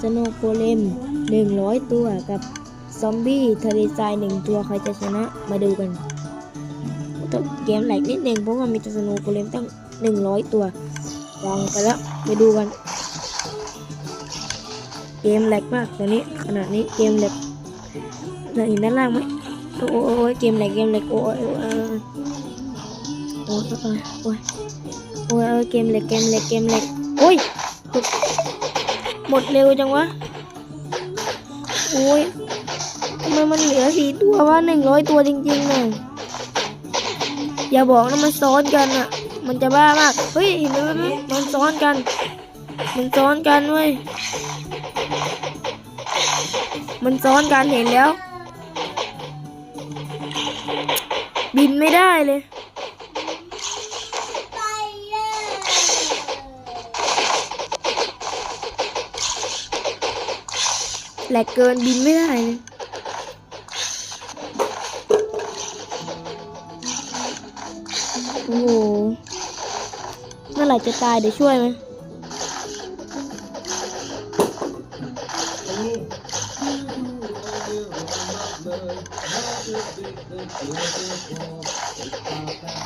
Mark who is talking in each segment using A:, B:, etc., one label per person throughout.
A: สโนโกเลมหนึ่งร้อยตัวกับซอมบี้ทะเลทรายหนึ่งตัวใครจะชนะมาดูกันแต่เกมแหลกนิดหนึ่งเพราะว่ามีต่สโนโกเลมตั้งหนึ่งร้อยตัววางไปแล้วไปดูกัน เกมแหลกมากตอนนี้ขนาดนี้เกมแหลกเห็นด้านล่างไหมโอ้โอ้โอ้โอ้ยเกมแหลกเกมแหลกโอ้ยโอ้ยโอ้ยโอ้ยโอ้ยโอ้ยโอ้ยเกมแหลกเกมแหลกเกมแหลกโอ้ย หมดเร็วจังวะ โอ้ยทำไมมันเหลือสี่ตัววะหนึ่งร้อยตัวจริงๆน่ะอย่าบอกนะมันซ้อนกันอะมันจะบ้ามาก เฮ้ยเห็นไหมมันซ้อนกัน มันซ้อนกันเว้ย มันซ้อนกันเห็นแล้ว บินไม่ได้เลย แหลกเกินบินไม่ได้เลยโอ้โหเมื่อไหร่จะตายเดี๋ยวช่วยไหม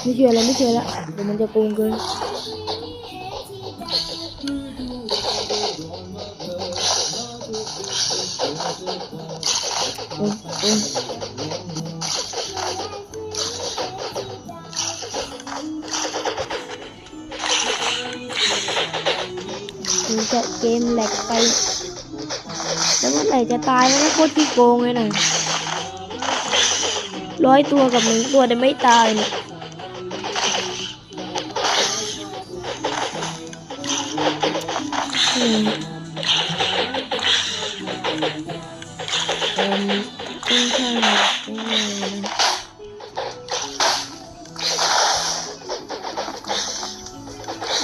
A: ไม่เชื่อแล้วไม่เชื่อแล้วเดี๋ยวมันจะโกงเกิน จะเกมแหลกไป แล้วเมื่อไหร่จะตายมันก็โคตรขี้โกงเลยนะร้อยตัวกับหนึ่งตัวแต่ไม่ตายเนี่ยอืม เอิ่มค่อนข้างอืม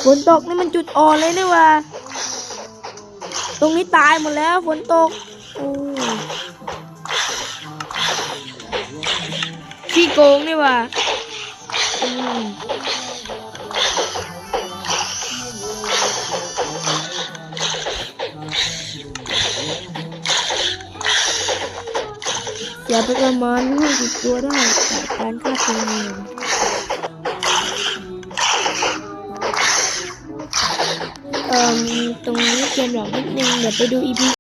A: ฝนตกนี่มันจุดอ่อนเลยนี่ว่า ตรงนี้ตายหมดแล้วฝนตกโอ้ยขี้โกงนี่ว่า อย่าไปประมาณห้าสิบตัวได้จากการฆ่าตัวเองเอ่อตรงนี้เกมหลอกนิดนึงเดี๋ยวไปดูอีพี